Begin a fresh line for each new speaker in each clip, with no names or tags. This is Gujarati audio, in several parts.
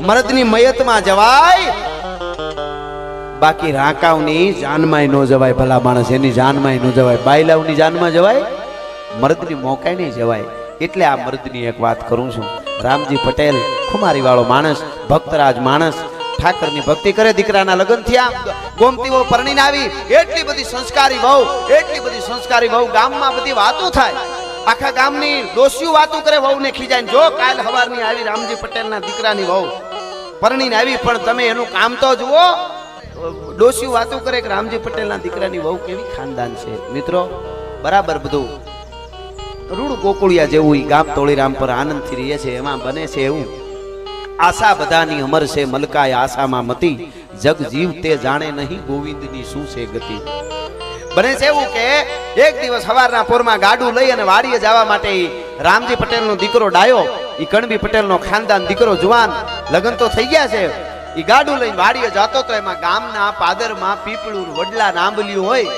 મરદની મયતમાં જવાય. બાકી રાકાવની જાનમાં ન જવાય ભલા માણસ, એની જાનમાં ન જવાય. બાયલાવની જાનમાં જવાય, મરદની મોકાય નહીં જવાય. એટલે આ મરદની એક વાત કરું છું. રામજી પટેલ ખુમારી વાળો માણસ, ભક્તરાજ માણસ, ઠાકરની ભક્તિ કરે, દીકરાના લગ્ન થયા. ગોમતીઓ પરણીને આવી. એટલી બધી સંસ્કારી બહુ એટલી બધી સંસ્કારી બહુ ગામમાં બધી વાતો થાય. આખા ગામની દોષીઓ વાતો કરે, વહુને ખીજાય જો કાલ હવારની આવી રામજી પટેલના દીકરાની વહુ પરણીને આવી, પણ તમે એનું કામ તો જુઓ. ડોશી વાતો કરે કે રામજી પટેલના દીકરાની વહુ કેવી ખાનદાન છે. મિત્રો, બરાબર બધું? રૂડ ગોકુળિયા જેવું ગામ તોળીરામ પર આનંદથી રહીએ છે, એમાં બને છે એવું. આશા બધાની અમર છે મલકાય આશામાં મતી. જગ જીવ તે જાણે નહીં ગોવિંદની શું છે ગતિ. બને છે એવું કે એક દિવસ સવારના પોરમાં ગાડું લઈ અને વાડીએ જવા માટે રામજી પટેલનો દીકરો ડાયો. એ કણબી પટેલનો ખાનદાન દીકરો જુવાન. લગ્ન તો થઈ ગયા છે. એ ગાડું લઈને વાડીએ જતો તો એમાં ગામના પાદરમાં પીપળું, વડલા નાંબલ્યું હોય.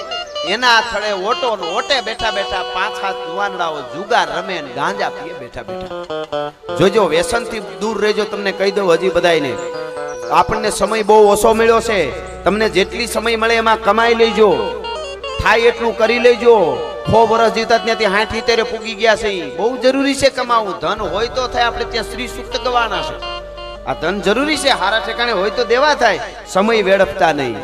એના થડે ઓટો ઓટે બેઠા બેઠા પાંચ સાત જુવાનડાઓ જુગાર રમે ને ગાંજા પીએ બેઠા બેઠા. જોજો, વ્યસનથી દૂર રહેજો તમને કહી દઉં હજી બધાને આપણને સમય બહુ ઓછો મળ્યો છે. તમને જેટલી સમય મળે એમાં કમાઈ લેજો. થાય એટલું કરી લેજો. સો વર્ષ જીતા ત્યાંથી હાથ હિતેરે પૂગી ગયા છે. બહુ જરૂરી છે કમાવું. ધન હોય તો થાય, આપણે ત્યાં સ્ત્રી સુક્ત ગવાના છે. આ ધન જરૂરી છે, હારા ઠેકાણે હોય તો દેવા થાય. સમય વેડફતા નહીં.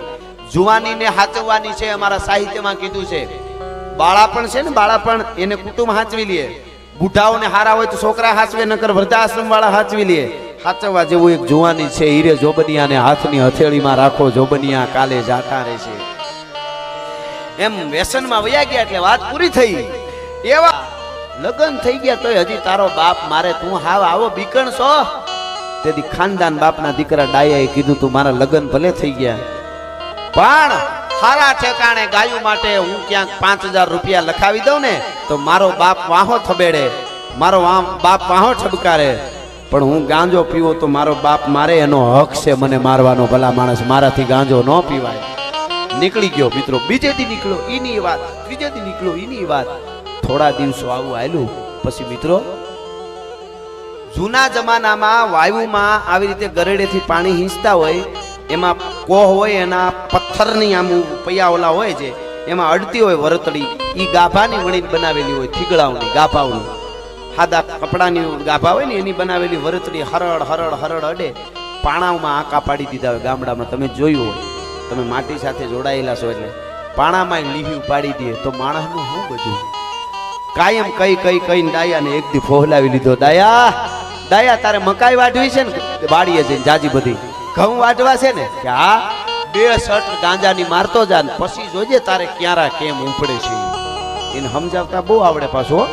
જુવાનીને હાચવવાની છે, અમારા સાહિત્યમાં કીધું છે. બાળા પણ છે ને, બાળા પણ એને કુટુંબ હાચવી લે. બુઢાઓને હારા હોય તો છોકરા હાચવે, નકર વૃદ્ધાશ્રમ વાળા હાચવી લે. હાચવવા જેવું એક જુવાની છે, હીરે જોબનિયાને હાથની હથેળીમાં રાખો, જોબનિયા કાલે જાતા રહેશે. એમ વ્યસનમાં વયા ગયા એટલે વાત પૂરી થઈ. એવા લગ્ન થઈ ગયા તોય હજી તારો બાપ મારે તું હાવ આવો બીકણ છો? તેથી ખાનદાન બાપના દીકરા ડાયાએ કીધું, તું મારા લગ્ન ભલે થઈ ગયા. પણ હારા ઠેકાણે ગાયું માટે હું ક્યાંક પાંચ હજાર રૂપિયા લખાવી દઉં ને, તો મારો બાપ વાહો થબેડે. મારો બાપ વાહો ઠબકારે. પણ હું ગાંજો પીવો તો મારો બાપ મારે એનો હક છે, મને મારવાનો ભલા માણસ મારાથી ગાંજો ન પીવાય. નીકળી ગયો મિત્રો. બીજે દી નીકળ્યો એની વાત. ત્રીજે દી નીકળ્યો એની વાત. થોડા દિવસો આવું આવેલું પછી મિત્રો, જૂના જમાનામાં વાયુમાં આવી રીતે ગરડેથી પાણી હિંચતા હોય, એમાં કોહ હોય, એના પથ્થરની આમ પૈયા હોય છે, એમાં અડતી હોય વરતડી એ ગાભાની વણીને બનાવેલી હોય, થીગડાઓની, ગાભાઓની. સાદા કપડાની ગાભા હોય ને, એની બનાવેલી વરતડી હરડ હરડ હરડ અડે. પાણાઓમાં આંકા પાડી દીધા હોય ગામડામાં, તમે જોયું હોય. તમે માટી સાથે જોડાયેલા છો એટલે પાણામાં લીહી પાડી દે તો માણસનું શું બધું? કાયમ કઈ કઈ કઈ ડાયાને એક દી ફોહલાવી લીધો. ડાયા ડાયા તારે મકાઈ વાટવી છે ને? બાળીએ જઈને જાજી બધી. ઘઉં વાટવા છે ને? કે હા. બે શર્ટ ગાંજાની મારતો જા ને, પછી જોજે તારે ક્યારા કેમ ઉપડે છે. એને સમજાવતા બહુ આવડે પાછો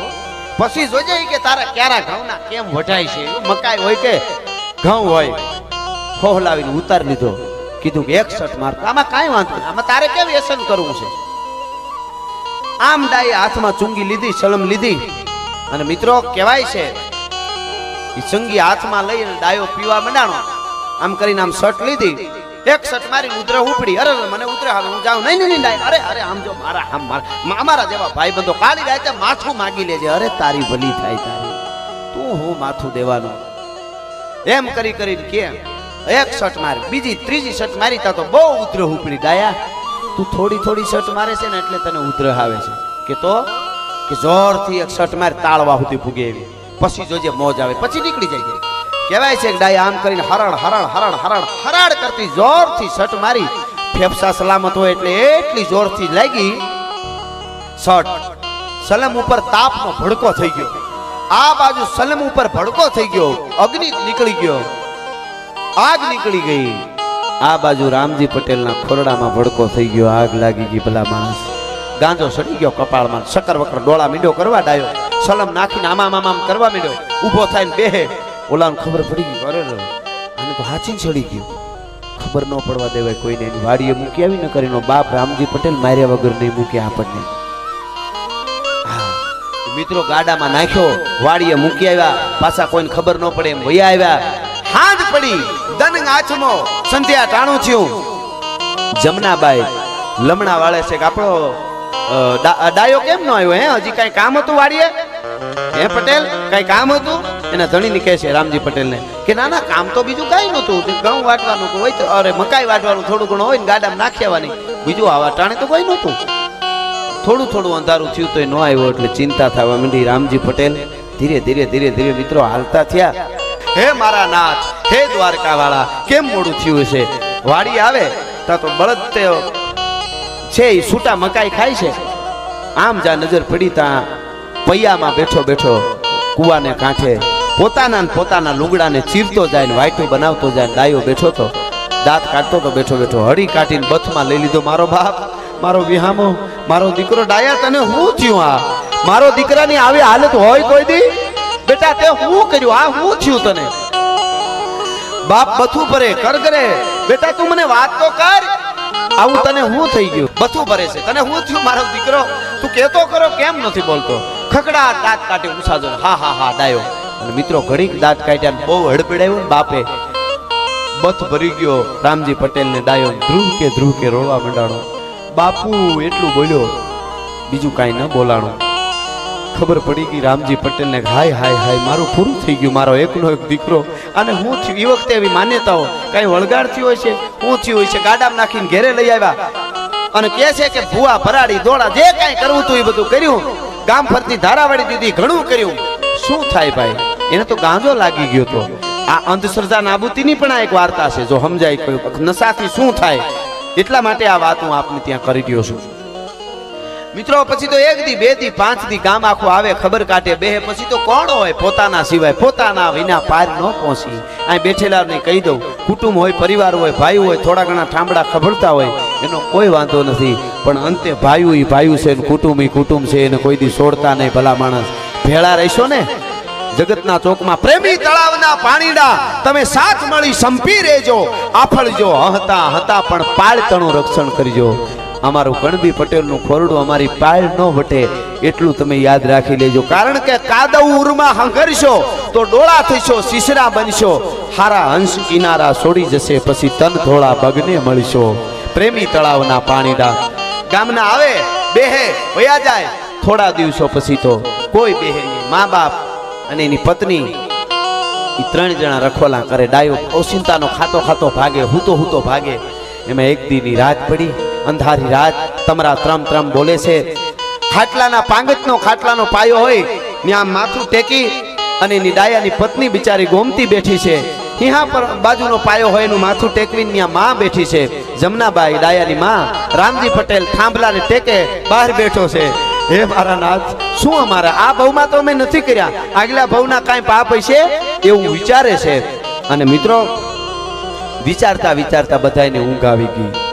પછી જોજે કે તારા ક્યારા ઘઉંના કેમ વઢાય છે? મકાઈ હોય કે? ઘઉં હોય. ફોહલાવીને ઉતાર લીધો. કીધું કે એક શર્ટ મારતો. આમાં કાંઈ વાંધો નહીં. આમાં તારે કેમ વ્યસન કરવું છે? આમ ડાએ હાથમાં ચુંગી લીધી સલમ લીધી. અને મિત્રો, કહેવાય છે એ ચુંગી હાથમાં લઈને ડાયો પીવા મંડાણો. આમ કરીને આમ શર્ટ લીધી. એક શર્ટ મારી ઉતરે ઉપડી. અરે મને ઉતરે હવે હું જાઉં. નહીં નહીં નહીં અરે અરે, આમ જો, મારા, આમ મારા. અમારા જેવા ભાઈ બંધો કાળી ગાય માથું માગી લેજે. અરે, તારી ભલી થાય તારી. તું હું માથું દેવાનું? એમ કરી કરીને કે એક શર્ટ માર, બીજી, ત્રીજી શર્ટ મારી, તા તો બહુ ઉતરે ઉપડી ડાયા તું થોડી થોડી શર્ટ મારે છે ને એટલે તને ઉદ્રહ આવે છે. કે તો કે જોરથી એક શર્ટ મારે તાળવા સુધી ભૂગે એવી. પછી જોજે મોજ આવે, પછી નીકળી જાય કહેવાય છે કે ડાયા, આમ કરીને હરણ હરણ હરણ હરણ, હરાડ કરતી જોરથી શર્ટ મારી. ફેફસા સલામત હોય એટલે એટલી જોરથી લાગી. શર્ટ સલમ ઉપર તાપનો ભડકો થઈ ગયો. આ બાજુ સલમ ઉપર ભડકો થઈ ગયો. અગ્નિ નીકળી ગયો. આગ નીકળી ગઈ. આ બાજુ રામજી પટેલના ખોરડામાં ભડકો થઈ ગયો, આગ લાગી ગઈ ભલા માણસ. ગાંજો સડી ગયો કપાળમાં, શક્કર વકર ડોળા મીંડો કરવા ડાયો, સલમ નાખીને આમામ આમામ કરવા મીંડ્યો ઊભો થઈને બેહે. ઓલાને ખબર પડી ગઈ, અરે આને તો હાચી સડી ગયું. ખબર ન પડવા દેવાય કોઈને, એની વાડીએ મૂકી આવી ન કરીને બાપ રામજી પટેલ માર્યા વગર નહીં મૂકે આપણને. મિત્રો ગાડામાં નાખ્યો, વાડીએ મૂકી આવ્યા, પાછા કોઈને ખબર ન પડે એમ વયા આવ્યા. હાથ પડી. દન આચમો સંધ્યા ટાણું થયું. જમનાબાઈ લમણા વાળે છે કે આપણો ડાયો કેમ ન આવ્યો? હે હજી કઈ કામ હતું વાડીએ? હે પટેલ કઈ કામ હતું? એના ધણી કહે છે રામજી પટેલને કે ના ના કામ તો બીજું કાંઈ નહોતું. તે ઘઉં વાટવાનું હોય તો અરે મકાઈ વાટવાનું થોડું ઘણું હોય ને ગાડામાં નાખ્યાવાની બીજું આવા ટાણે તો કોઈ નહોતું. થોડું થોડું અંધારું થયું તો એ ન આવ્યો એટલે ચિંતા થવા માંડી રામજી પટેલ. ધીરે ધીરે ધીરે ધીરે મિત્રો હાલતા થયા. હે મારા નાથ હે દ્વારકા વાળા કેમ મોડું થયું છે? વાડી આવે, તા બળદ છે એ છૂટા મકાઈ ખાય છે. આમ જા નજર પડી તા પૈયામાં બેઠો બેઠો કુવાને કાંઠે, પોતાના પોતાના લુગડાને ચીરતો જાય ને વાઈટું બનાવતો જાય ડાયો બેઠો તો, દાંત કાઢતો તો બેઠો બેઠો, હળી કાઢીને બથમાં લઈ લીધો મારો બાપ, મારો વિહામો, મારો દીકરો ડાયા તને હું થયું આ? મારો દીકરાની આવી હાલત હોય કોઈ દી? બેટા, તે હું કર્યું? આ હું થયું તને? બાપ બથું ભરે, કર કરે બેટા, તું મને વાત તો કર. આવું તને હું થઈ ગયું? બથું ભરે છે. તને હું થયું, મારો દીકરો? તું કેતો કરો કેમ નથી બોલતો? ખકડા દાંત કાઢે ઉસાજો હા હા હા ડાયો અને મિત્રો, ઘડીક દાંત કાઢ્યા બહુ હડપડાયો ને બાપે. બથ ભરી ગયો રામજી પટેલ ને ડાયો ધ્રુવ કે ધ્રુવ કે રોવા મંડાણો. બાપુ એટલું બોલ્યો, બીજું કાંઈ ન બોલાણું. ખબર પડી ગઈ રામજી પટેલ ને હાય હાય હાય, મારું પૂરું થઈ ગયું, મારો એકનો એક દીકરો. અને હું થયું એ વખતે એવી માન્યતાઓ, કાંઈ વળગાડતી હોય છે હું થયું હોય છે ગાડામાં નાખીને ઘેરે લઈ આવ્યા? અને કહે છે કે ભૂવા, ભરાડી, દોડા, જે કાંઈ કરવું હતું એ બધું કર્યું. ગામ ફરતી ધારાવાળી દીધી ઘણું કર્યું. શું થાય ભાઈ? એને તો ગાંજો લાગી ગયો તો. આ અંધશ્રદ્ધા નાબૂતીની પણ આ એક વાર્તા છે. જો સમજાય નશાથી શું થાય? એટલા માટે આ વાત હું આપને ત્યાં કરી રહ્યો છું. મિત્રો, પછી તો એક દી, બે દી, પાંચ દી ગામ આખું આવે, ખબર કાઢે, બે, પછી તો કોણ હોય પોતાના સિવાય? પોતાના વિના પાર ન પહોંચી. અહીં બેઠેલાને કહી દઉં, કુટુંબ હોય, પરિવાર હોય, ભાઈ હોય, થોડા ઘણા ઠામડા ખબરતા હોય, એનો કોઈ વાંધો નથી. પણ અંતે ભાઈઓ એ ભાઈઓ છે કુટુંબ ઈ કુટુંબ છે, એને કોઈ દી છોડતા નહીં, ભલા માણસ. ભેળા રહેશો ને? જગતના ચોકમાં પ્રેમી તળાવના પાણીડા, તમે સાથ મળી સંપી રહેજો, આફળજો, હતા હતા, પણ પાળતણું રક્ષણ કરજો. અમારું કણબી પટેલનું ખોરડું અમારી પાયલ ન વટે, એટલું તમે યાદ રાખી લેજો. કારણ કે કાદવ ઉરમાં હંગરશો તો ડોળા થશો, શીશરા બનશો. હારા હંસ કિનારા છોડી જશે, પછી તન ધોળા બગને મળશો. પ્રેમી તળાવના પાણીડા ગામના આવે, બેહે, વયા જાય. થોડા દિવસો પછી તો કોઈ બેહે મા બાપ અને એની પત્ની, એ ત્રણ જણા રખોલા કરે. ડાયો, ઓસિંતાનો ખાતો ખાતો ભાગે, હૂતો હૂતો ભાગે. એમાં એક દીની રાત પડી. અંધારી રાત તમારા ત્રમ ત્રમ બોલે છે. ખાટલાના પાંગતનો ખાટલાનો પાયો હોય ત્યાં માથું ટેકી અને એની ડાયાની પત્ની બિચારી ગોમતી બેઠી છે. હિહા પર બાજુનો પાયો હોય એનું માથું ટેકવીને ત્યાં માં બેઠી છે. જમનાબાઈ ડાયાની માં રામજી પટેલ થાંભલાને ટેકે બહાર બેઠો છે. હે મારા નાથ, શું અમારા આ ભવમાં તો અમે નથી કર્યા? આગલા ભવના કાંઈ પાપ હશે? એવું વિચારે છે. અને મિત્રો, વિચારતા વિચારતા બધાને ઊંઘ આવી ગઈ.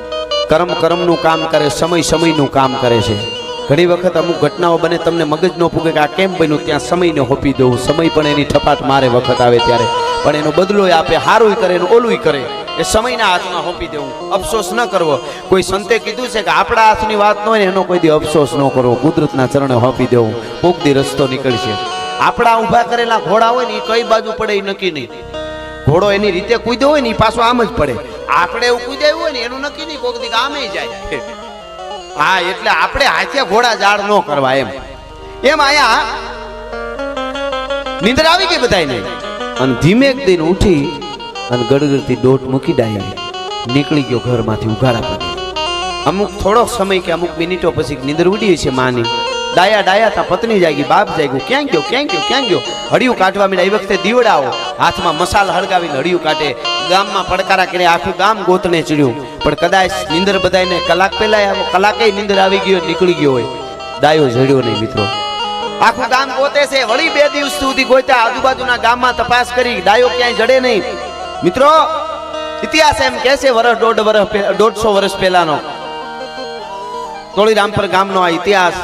કર્મ કર્મનું કામ કરે, સમય સમયનું કામ કરે છે. ઘણી વખત અમુક ઘટનાઓ બને, તમને મગજ ન પૂગે કે આ કેમ બન્યું, ત્યાં સમયને હોપી દઉં. સમય પણ એની ઠપાટ મારે વખત આવે ત્યારે. પણ એનો બદલો આપે હારું કરે, એનું ઓલું કરે. એ સમયના હાથમાં હોપી દેવું. અફસોસ ન કરવો. કોઈ સંતે કીધું છે કે આપણા હાથની વાત ન હોય એનો કોઈ દી અફસોસ ન કરવો. કુદરતના ચરણે હોપી દેવું. કોક દી રસ્તો નીકળશે. આપણા ઊભા કરેલા ઘોડા હોય ને એ કઈ બાજુ પડે એ નક્કી નહીં. ઘોડો એની રીતે કૂદ્યો હોય ને એ પાછો આમ જ પડે. આપણે એવું કૂદ્યાયું હોય ને, એનું નક્કી નહીં, કોક દી ગામે જાય. હા, એટલે આપણે હાથે ઘોડા ઝાડ ન કરવા એમ. એમ આયા, નિંદર આવી ગઈ બધાને અને ધીમે એક દિન ઉઠી અને ગડગડતી દોટ મૂકી ડાઈ નીકળી ગયો ઘરમાંથી ઉઘાડા પડી અમુક થોડો સમય કે અમુક મિનિટો પછી નિંદર ઉડી છે માની. ડાયા ડાયા તા પત્ની જાગી, બાપ જાગ્યું, ક્યાં ગયો ક્યાં ગયો ક્યાં ગયો? હળિયું કાઢવા મીડા, એ વખતે દીવડાઓ. હાથમાં મસાલ હળગાવીને હળિયું કાઢે. ગામમાં પડકારા કરે આખું ગામ ગોતને ચડ્યું. પણ કદાચ નિંદર બધાને કલાક પહેલા કલાકે નિંદર આવી ગયો નીકળી ગયો હોય. ડાયો જડ્યો નહીં, મિત્રો. આખું ગામ ગોતે છે, વળી બે દિવસ સુધી ગોત્યા, આજુબાજુના ગામમાં તપાસ કરી ડાયો ક્યાંય જડે નહીં. મિત્રો, ઇતિહાસ એમ કહે છે વર્ષ દોઢ વર્ષ દોઢસો વર્ષ પહેલાનો. તોળીરામપર ગામનો આ ઇતિહાસ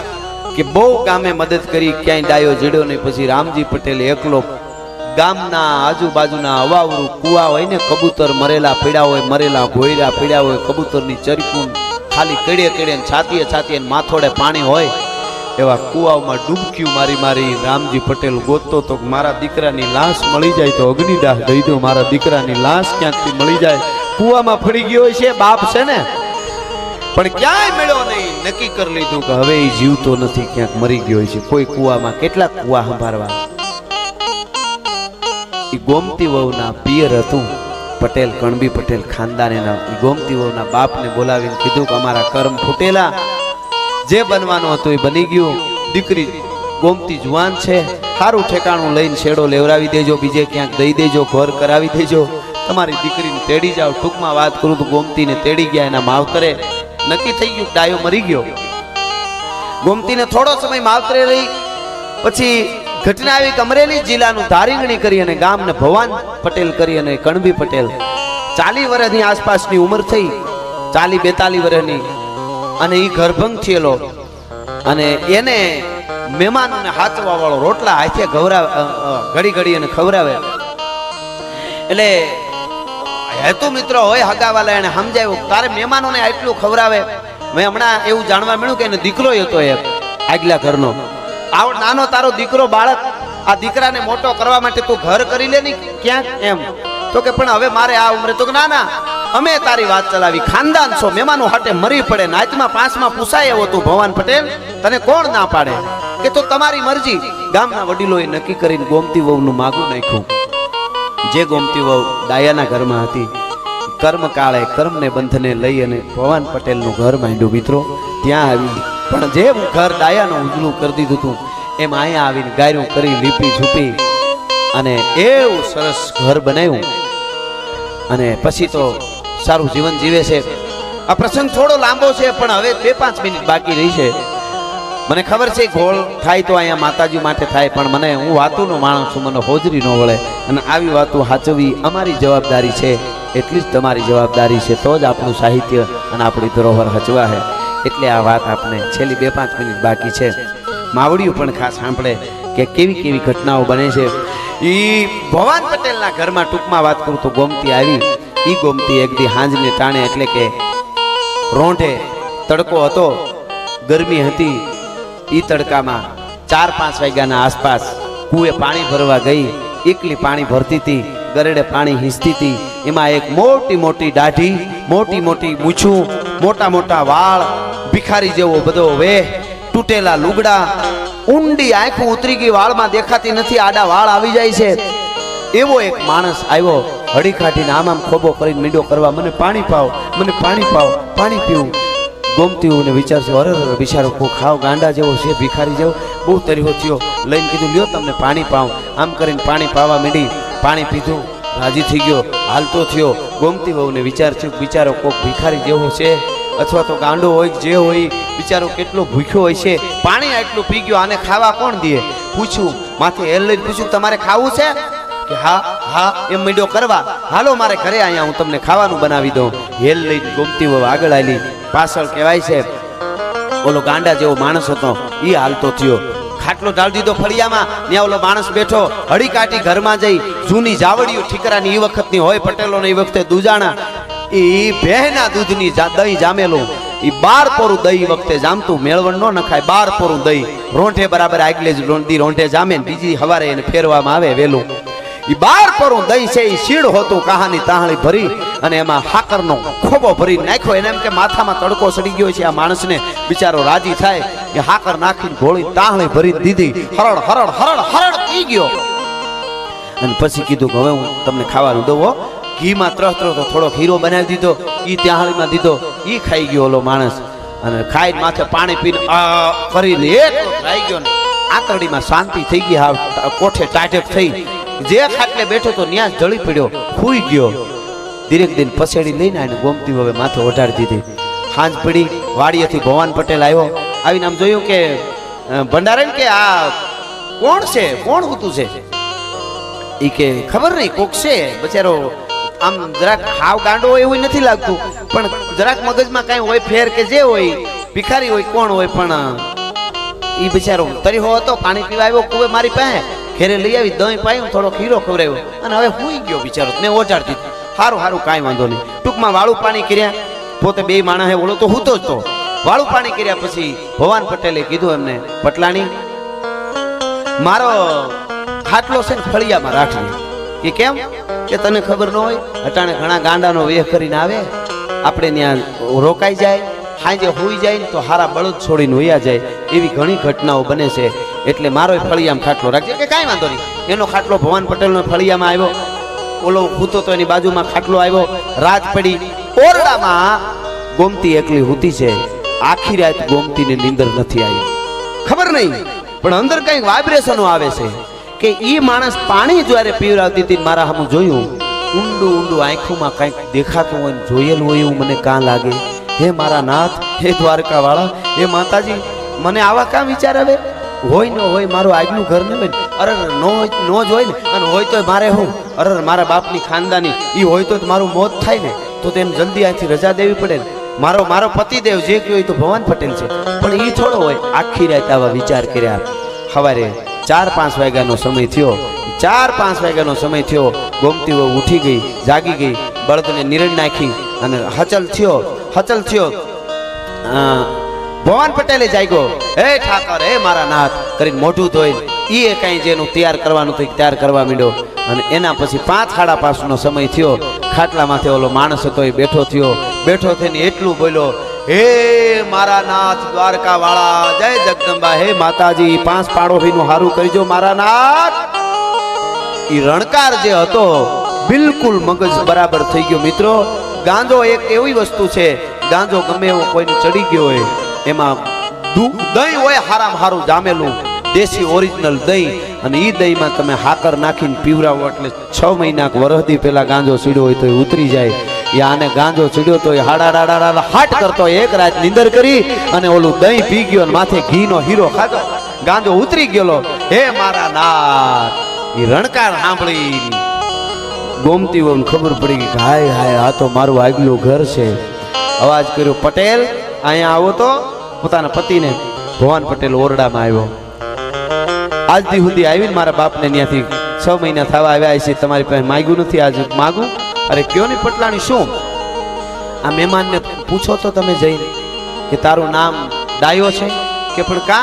કે બહુ ગામે મદદ કરી, ક્યાંય ડાયો જડ્યો નહીં. પછી રામજી પટેલ એકલો ગામના આજુબાજુના અવાવરું કુવા હોય ને કબૂતર મરેલા પીડા હોય, મરેલા ઘોયરા પીડા હોય, કબૂતરની ચરકું ખાલી કડે કડે છાતીએ છાતીએ માથોડે પાણી હોય, એવા કુવાઓમાં ડૂબક્યું મારી મારી રામજી પટેલ ગોતતો તો મારા દીકરાની લાશ મળી જાય તો અગ્નિદાહ દઈ દો, મારા દીકરાની લાશ ક્યાંકથી મળી જાય? કુવામાં ફરી ગયો છે, બાપ છે ને? પણ ક્યાંય મળ્યો નહીં, નક્કી કરી લીધું કે હવે એ જીવતો નથી, ક્યાંક મરી ગયો છે. કોઈ કુવામાં કેટલાક કુવા સંભાળવા. એ ગોમતી વહુના પિયર હતું. પટેલ કણબી પટેલ ખાનદાન એના ગોમતી વહુના બાપને બોલાવીને કીધું કે અમારા કર્મ ફૂટેલા. જે બનવાનું હતું એ બની ગયું. દીકરી ગોમતી જુવાન છે. સારું ઠેકાણું લઈને શેડો લેવડાવી દેજો, બીજે ક્યાંક દઈ દેજો, ઘર કરાવી દેજો. તમારી દીકરીને તેડી જાઓ. ટૂંકમાં વાત કરું તો ગોમતીને તેડી ગયા એના માવતરે. નક્કી થઈ ગયું, ડાયો મરી ગયો. ગોમતીને થોડો સમય માવતરે રહી. પછી ઘટના આવી અમરેલી જિલ્લાનું ધારીંગણી કરી અને ગામને ભવાન પટેલ કરી અને કણબી પટેલ. ચાલી વર્ષની આસપાસની ઉંમર થઈ ચાલી બેતાલી વર્ષની. અને એ ગર્ભંગ થયેલો. અને એને મહેમાનોને હાચવા વાળો રોટલા હાથે ગવરાવે ઘડી ઘડી અને ખવરાવે એટલે હેતુ મિત્રો હોય હગાવાલા એને સમજાવ્યું તારે મહેમાનોને આટલું ખવરાવે મેં હમણાં એવું જાણવા મળ્યું કે એને દીકરો હતો એક, આગલા ઘરનો. આવો નાનો તારો દીકરો બાળક, આ દીકરાને મોટો કરવા માટે તું ઘર કરી લે ને ક્યાંક એમ. તો કે પણ હવે મારે આ ઉંમરે તો કે ના ના, અમે તારી વાત ચલાવી. ખાનદાન છો, મહેમાનો હાટે મરી પડે, નાચમાં પાંચમાં પૂછાય એવો તું ભવાન પટેલ, તને કોણ ના પાડે? કે તો તમારી મરજી. ગામના વડીલોએ નક્કી કરીને ગોમતી વહુનું માગું નાખ્યું. જે ગોમતી વહુ ડાયાના ઘરમાં હતી કર્મ કાળે કર્મને બંધને લઈ અને ભવાન પટેલનું ઘર માંડ્યું. મિત્રો, ત્યાં આવી પણ જે ઘર ડાયાનું ઉજળું કરી દીધું હતું, એમ અહીંયા આવીને ગાયરું કરી લીપી ઝૂપી અને એવું સરસ ઘર બનાવ્યું. અને પછી તો સારું જીવન જીવે છે. આ પ્રસંગ થોડો લાંબો છે, પણ હવે બે પાંચ મિનિટ બાકી રહી છે. મને ખબર છે, ગોળ થાય તો અહીંયા માતાજી માટે થાય, પણ મને હું વાતુનો માણસ છું, મને હોજરી ન વળે. અને આવી વાતો સાચવવી અમારી જવાબદારી છે. એટલી જ તમારી જવાબદારી છે, તો જ આપણું સાહિત્ય અને આપણી ધરોહર હચવા છે એટલે આ વાત આપણે છેલ્લી બે પાંચ મિનિટ બાકી છે. માવડિયું પણ ખાસ સાંભળે કે કેવી કેવી ઘટનાઓ બને છે. એ ભવાન પટેલના ઘરમાં ટૂંકમાં વાત કરું તો ગોમતી આવી. એ ગોમતી એક દી હાંજને ટાણે એટલે કે રોંઢે તડકો હતો. ગરમી હતી. એ તડકામાં ચાર પાંચ વાગ્યાના આસપાસ કુએ પાણી ભરવા ગઈ. એકલી પાણી ભરતી હતી ગરડે પાણી હિંચતી હતી એમાં એક મોટી મોટી દાઢી, મોટી મોટી મૂછું, મોટા મોટા વાળ, ભિખારી જેવો બધો વેહ તૂટેલા લુગડા. ઊંડી આંખું ઉતરી ગઈ, વાળમાં દેખાતી નથી, આડા વાળ આવી જાય છે. એવો એક માણસ આવ્યો, હળી કાઢીને આમ આમ ખોબો કરીને મીંડો કરવા, મને પાણી પાવ, મને પાણી પાવ, પાણી પીવું. ગોમતી હું વિચારશે, અરે બિચારો કો ખાવ ગાંડા જેવો છે, ભિખારી જેવો. બહુ તરીહો થયો. લઈને કીધું, લ્યો તમને પાણી પાવ. આમ કરીને પાણી પાવા મીડી, પાણી પીધું. રાજી થઈ ગયો. હાલતો થયો. ગોમતી વહુને વિચાર થયો બિચારો કોક ભિખારી જેવો છે, અથવા તો ગાંડો હોય જે હોય, બિચારો કેટલો ભૂખ્યો હોય છે. પાણી આટલું પી ગયો, આને ખાવા કોણ દે? પૂછ્યું માથે હેલ લઈને પૂછ્યું તમારે ખાવું છે? કે, હા હા. એમ મીડો કરવા, હાલો, મારે ઘરે અહીંયા હું તમને ખાવાનું બનાવી દઉં. હેલ લઈને ગોમતી વહુ આગળ આલી પાછળ કહેવાય છે, ઓલો ગાંડા જેવો માણસ હતો એ હાલતો થયો. ખાટલો ઢાળ દીધો ફળિયામાં. ત્યાં ઓલો માણસ બેઠો, હળી કાઢી ઘરમાં જઈ, જૂની જાવડીઓ ઠીકરાની એ વખતની હોય પટેલોને એ વખતે દુજાણા. એ ભેના દૂધની દહીં જામેલું. એ બાર પોરું દહીં વખતે જામતું, મેળવણ ન નખાય, બાર પોરું દહીં. રોંઠે બરાબર આગલે જ રોંધી રોંઠે જામે બીજી હવારે એને ફેરવામાં આવે વેલું. એ બાર પોરું દહીં છે એ શીડ હોતું, કહાની તાહણી ભરી અને એમાં હાકરનો ખોબો ભરી નાખ્યો. એને એમ કે માથામાં તડકો સડી ગયો છે આ માણસને. બિચારો રાજી થાય. એ હાકર નાખીને ગોળી તાહણી ભરી દીધી. હરડ હરડ હરડ હરડ પી ગયો. અને પછી કીધું કે હવે હું તમને ખાવાનું દઉં ઘીમાં ત્રહ ત્રહ તો થોડોક હીરો બનાવી દીધો, ઈ ત્યાહળીમાં દીધો, ઈ ખાઈ ગયો ઓલો માણસ. અને ખાઈ માથે પાણી પીને કરીને એક ખાઈ ગયો ને. આંતરડીમાં શાંતિ થઈ ગઈ, હા, કોઠે ટાઢક થઈ. જે ખાટલે બેઠો તો ન્યાસ જળી પડ્યો ખુઈ ગયો. ધીરેક દિન પસેડી લઈને આને ગોમતી હવે માથે ઓઢાડી દીધી. હાંજ પડી, વાડીએથી ભવાન પટેલ આવ્યો. આવીને આમ જોયું કે ભંડારણ કે આ કોણ છે? કોણ હોતું છે? ઈ કે ખબર નહીં, કોક છે. બચારો, આમ જરાક હાવ ગાંડો હોય એવું નથી લાગતું. પણ જરાક મગજમાં કાંઈ હોય, ફેર કે જે હોય, ભિખારી હોય, કોણ હોય, પણ ઈ બિચારો તરીહો હતો, પાણી પીવા આવ્યો, કુવે મારી પાસે. ઘેરે લઈ આવી, દહીં પાયું, થોડો ખીરો ખવડાવ્યો. અને હવે હું ગયો બિચારો ને ઓજાડતી સારું સારું કાંઈ વાંધો નહીં. ટૂંકમાં વાળું પાણી કર્યા. પોતે બે માણસે ઓળો તો હું તો જ તો. વાળું પાણી કર્યા પછી ભવાન પટેલે કીધું એમને, પટલાણી, મારો ખાટલો છે ને ફળિયામાં રાખજે. કે કેમ? કે તને ખબર ન હોય, અટાણે ઘણા ગાંડાનો વેહ કરીને આવે, આપણે ત્યાં રોકાઈ જાય સાંજે હોઈ જાય ને તો હારા બળદ છોડીને હોયા જાય, એવી ઘણી ઘટનાઓ બને છે. એટલે મારો ફળિયામાં ખાટલો રાખજે. કે કાંઈ વાંધો નહીં. એનો ખાટલો ભવાન પટેલનો ફળિયામાં આવ્યો. ઓલો હૂતો તો એની બાજુમાં ખાટલો આવ્યો. રાત પડી. ઓરડામાં ગોમતી એકલી હૂતી છે. આખી રાત ગોમતીને નીંદર નથી આવી. ખબર નહીં, પણ અંદર કંઈક વાઇબ્રેશનો આવે છે કે એ માણસ પાણી જ્યારે પીવડાવતી હતી મારા સામું જોયું, ઊંડું ઊંડું આંખોમાં કંઈક દેખાતું હોય જોયેલું હોય એવું મને કાં લાગે. હે મારા નાથ, હે દ્વારકા વાળા હે માતાજી, મને આવા કાં વિચાર આવે? હોય ન હોય મારું આજનું ઘર ન હોય અરે નો નો જ હોય ને, અને હોય તો મારે હું. અરે મારા બાપની ખાનદાની એ હોય તો મારું મોત થાય ને, તો તેને જલ્દી અહીંથી રજા દેવી પડે ને. મારો મારો પતિદેવ જે કયો તો ભવાન પટેલ છે. પણ એ થોડો હોય, આખી રાત આવા વિચાર કર્યા. સવારે ચાર, પાંચ વાગ્યાનો સમય થયો. ચાર, પાંચ વાગ્યાનો સમય થયો. ગોમતી ઉઠી ગઈ, જાગી ગઈ, બળદને નિરણ નાખી અને હચલ થયો હચલ થયો. ભવાન પટેલે જાગ્યો. હે ઠાકર હે મારા નાથ, કરીને મોઢું ધોઈ એ કાંઈ જેનું તૈયાર કરવાનું હતું તૈયાર કરવા માંડ્યો. અને એના પછી પાંચ સાડા પાંચનો સમય થયો. ખાટલામાંથી ઓલો માણસ હતો એ બેઠો થયો. બેઠો થઈને એટલું બોલ્યો, હે મારા નાથ દ્વારકા વાળા જય જગદંબા, હે માતાજી, પાંચ પાડોહીનું હારું કરજો મારા નાથ. ઈ રણકાર જે હતો, બિલકુલ મગજ બરાબર થઈ ગયો. મિત્રો, ગાંજો એક એવી વસ્તુ છે, ગાંજો ગમે એવો કોઈને ચડી ગયો હોય, એમાં દહીં હોય હારામ હારું જામેલું, દેશી ઓરિજિનલ દહીં, અને એ દહીંમાં તમે હાકર નાખીને પીવરાવો એટલે છ મહિના વરહદી પહેલાં ગાંજો સીડો હોય તો એ ઉતરી જાય. આને ગાંજો ચડ્યો તો એ હાડા હાટ કરતો એક રાત નિંદર કરી અને ઓલું દહીં પી ગયો અને માથે ઘીનો હીરો ખાધો. ગાંજો ઉતરી ગયેલો. હે મારા નાથ એ રણકાર સાંભળી. ગોમતી વહુને ખબર પડી કે હાય હાય, આ તો મારું આગલું ઘર છે. અવાજ કર્યો, પટેલ, અહીંયા આવો તો. પોતાના પતિને ભવાન પટેલ ઓરડામાં આવ્યો. આજ દી સુધી આવીને મારા બાપને ત્યાંથી છ મહિના થવા આવ્યા છે. તમારી પાસે માગ્યું નથી, આજ માગું? અરે કયો ની પટલાણી, શું? આ મહેમાનને પૂછો તો તમે જઈને કે તારું નામ ડાયો છે? કે પણ કા?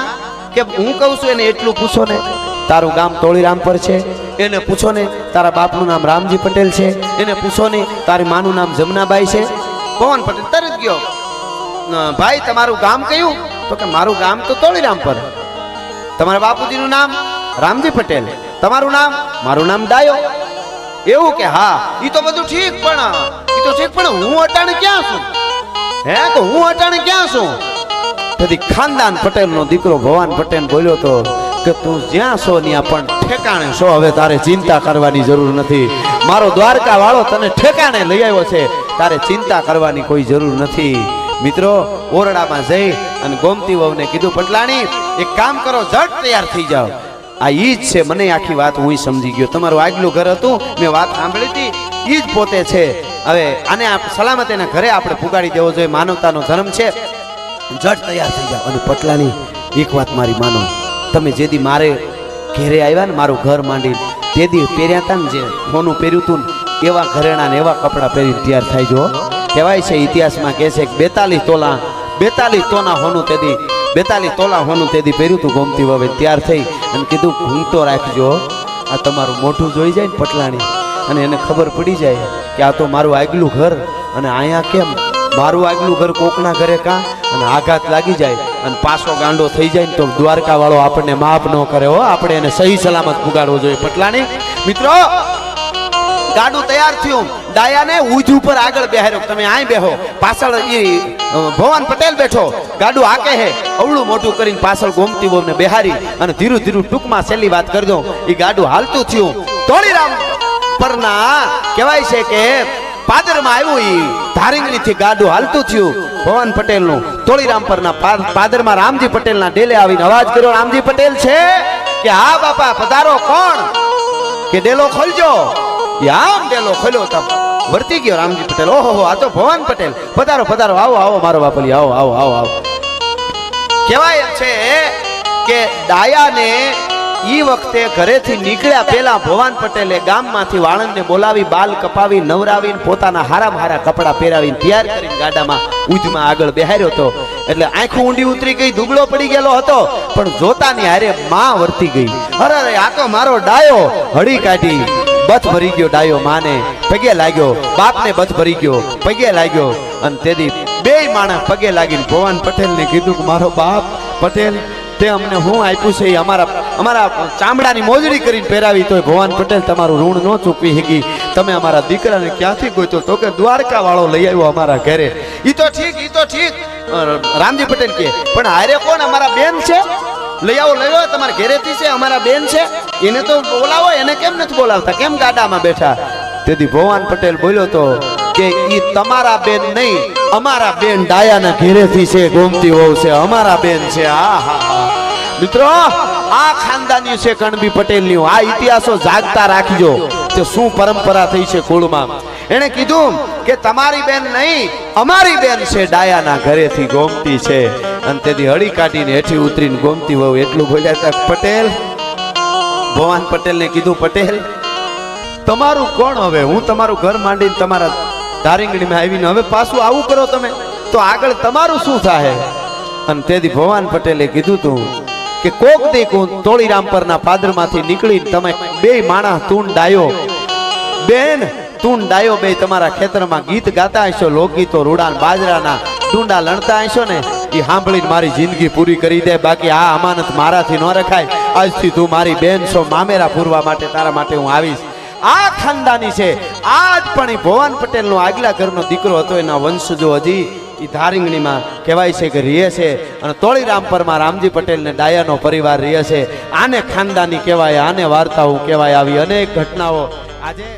કે હું કહું છું એને એટલું પૂછો ને? તારું ગામ તોળીરામ પર છે. એને પૂછો ને, તારા બાપનું નામ રામજી પટેલ છે. એને પૂછો ને, તારી માનું નામ જમનાબાઈ છે. પવન પટેલ, તરત ગયો. ભાઈ, તમારું ગામ કયું? તો કે મારું ગામ તો તોળીરામ પર તમારા બાપુજીનું નામ રામજી પટેલ. તમારું નામ, મારું નામ ડાયો. એવું કે હા. ઈ તો બધું ઠીક પણ ઈ તો ઠીક પણ હું અટાણે ક્યાં છું? હે તો હું અટાણે ક્યાં છું? તેથી ખાનદાન પટેલનો દીકરો ભવાન પટેલ બોલ્યો તો કે તું જ્યાં છો ત્યાં પણ ઠેકાણે છો. હવે તારે ચિંતા કરવાની જરૂર નથી. મારો દ્વારકા વાળો તને ઠેકાણે લઈ આવ્યો છે. તારે ચિંતા કરવાની કોઈ જરૂર નથી. મિત્રો ઓરડામાં જઈ અને ગોમતી વહુને કીધું પટલાણી એક કામ કરો ઝટ તૈયાર થઈ જાઓ. આ ઈ જ છે, મને આખી વાત હું સમજી ગયો. તમારું આગલું ઘર હતું, મેં વાત સાંભળી હતી, ઈ જ પોતે છે. હવે આને સલામત એના ઘરે આપણે પુગાડી દેવો જોઈએ, માનવતાનો ધર્મ છે. જટ તૈયાર થઈ જાઓ. અને પટલાની એક વાત મારી માનો. તમે જે દી મારે ઘેરે આવ્યા ને, મારું ઘર માંડી તે દી પહેર્યા હતા ને જે સોનું પહેર્યું હતું એવા ઘરેણા ને એવા કપડાં પહેરીને તૈયાર થાય જો કહેવાય છે, ઇતિહાસમાં કહે છે કે બેતાલીસ તોલા, બેતાલીસ તોના હોનું તે દી બેતાલીસ તોલા હોનું તેથી પહેર્યું તું ગોમતી વવે. તૈયાર થઈ અને કીધું ઘૂંટો રાખજો આ તમારું મોઢું જોઈ જાય ને પટલાણી. અને એને ખબર પડી જાય કે આ તો મારું આગલું ઘર અને અહીંયા કેમ? મારું આગલું ઘર કોકના ઘરે કાં? અને આઘાત લાગી જાય અને પાછો ગાંડો થઈ જાય ને તો દ્વારકા વાળો આપણને માફ ન કરે હો. આપણે એને સહી સલામત પુગાડવો જોઈએ. પટલાણી મિત્રો ગાડું તૈયાર થયું. ડાયાને ઉજ ઉપર આગળ બેહાર્યો. તમે આય બેહો. પાછળ અ, ભવાન પટેલ બેઠો. ગાડું આકે હે. અવળું મોટું કરીને પાછળ ગોમતી વહુને બેહારી અને ધીરું ધીરું ટૂંકમાં છેલ્લી વાત કરી દઉં. એ ગાડું હાલતું થયું. તોળીરામ પરના કહેવાય છે કે પાદરમાં આવ્યું ઈ. ધારીંગણીથી ગાડું હાલતું થયું. ભવાન પટેલનું. તોળીરામ પરના પાદરમાં રામજી પટેલના ડેલે આવીને અવાજ કર્યો. રામજી પટેલ છે? કે હા બાપા, પધારો કોણ? કે ડેલો ખોલજો? એ આમ ડેલો ખોલ્યો તમ વર્તી ગયો રામજી પટેલ. ઓહો આ તો ભવન પટેલ. પધારો પધારો. આવો આવો, મારો બાપલી, આવો આવો આવો આવો. કહેવાય છે કે દાયાને ઈ વખતે ઘરેથી નીકળ્યા પહેલા ભવાન પટેલે ગામમાંથી વાળંદને બોલાવી, બાલ કપાવી, નવરાવીને પોતાના હારામ હારા કપડાં પહેરાવીને તૈયાર કરીને ગાડામાં ઉજમાં આગળ બેહાર્યો હતો એટલે આંખો ઊંડી ઉતરી ગઈ, દુબળો પડી ગયેલો હતો. પણ જોતાની હારે માં વર્તી ગઈ. અરે, આ તો મારો ડાયો. હળી કાઢી. બથ ભરી ગયો ડાયો માને. પગે લાગ્યો, બાપને બથ ભરી ગયો, પગે લાગ્યો. અને તેથી બે માણસ પગે લાગીને ભવાન પટેલને કીધું કે મારો બાપ પટેલ, તે અમને હું આપ્યું છે એ અમારા અમારા ચામડાની મોજડી કરીને પહેરાવી તોય ભવાન પટેલ તમારું ઋણ ન ચૂકવી શકી. તમે અમારા દીકરાને ક્યાંથી ગોતો તો કે દ્વારકા વાળો લઈ આવ્યો અમારા ઘરે. ઈ તો ઠીક, ઈ તો ઠીક. રામજી પટેલ કે પણ હારે કોણ અમારા બેન છે? લઈ આવો લઈ આવો, તમારા ઘેરેથી છે, અમારા બેન છે. એને તો બોલાવો, એને કેમ નથી બોલાવતા? કેમ ગાડામાં બેઠા? તેથી ભવાન પટેલ બોલ્યો તો કે ઈ તમારા બેન નહીં, અમારા બેન ડાયાના ઘેરેથી છે, ગોમતી હોવ છે, અમારા બેન છે. આ, હા મિત્રો, આ ખાનદાની છે કણબી પટેલની. આ ઇતિહાસો જાગતા રાખજો. કે શું પરંપરા થઈ છે કુળમાં એણે કીધું કે તમારી બેન નહીં, અમારી બેન છે, ડાયાના ઘરેથી ગોમતી છે. અને તેથી હળી કાઢીને હેઠી ઉતરીને ગોમતી વહુ એટલું બોલ્યા હતા, પટેલ ભવાન પટેલને કીધું, પટેલ, તમારું કોણ હવે? હું તમારું ઘર માંડીને તમારા ધારીંગડીમાં આવીને હવે પાછું આવું કરો તમે? તો આગળ તમારું શું થાય અને તેથી ભવાન પટેલે કીધું તું કે કોક દી હું તોળીરામ પરના પાદરમાંથી નીકળીને તમે બે માણસ તું ડાયો. બેન તું ડાયો બે તમારા ખેતરમાં ગીત ગાતા હશો લોકગીતો રૂડાન બાજરાના ટુંડા લણતા હશો ને એ સાંભળીને મારી જિંદગી પૂરી કરી દે, બાકી આ અમાનત મારાથી ન રખાય. આજથી તું મારી બેન છો, મામેરા પૂરવા માટે, તારા માટે હું આવીશ. આ ખાનદાની છે, આજ પણ એ ભવાન પટેલનો આગલા ઘરનો દીકરો હતો, એના વંશજો હજી એ ધારીંગણીમાં કહેવાય છે કે રિયે છે અને તોળીરામપરમાં રામજી પટેલને ડાયાનો પરિવાર રહે છે. આને ખાનદાની કહેવાય, આને વાર્તાઓ કહેવાય, આવી અનેક ઘટનાઓ આજે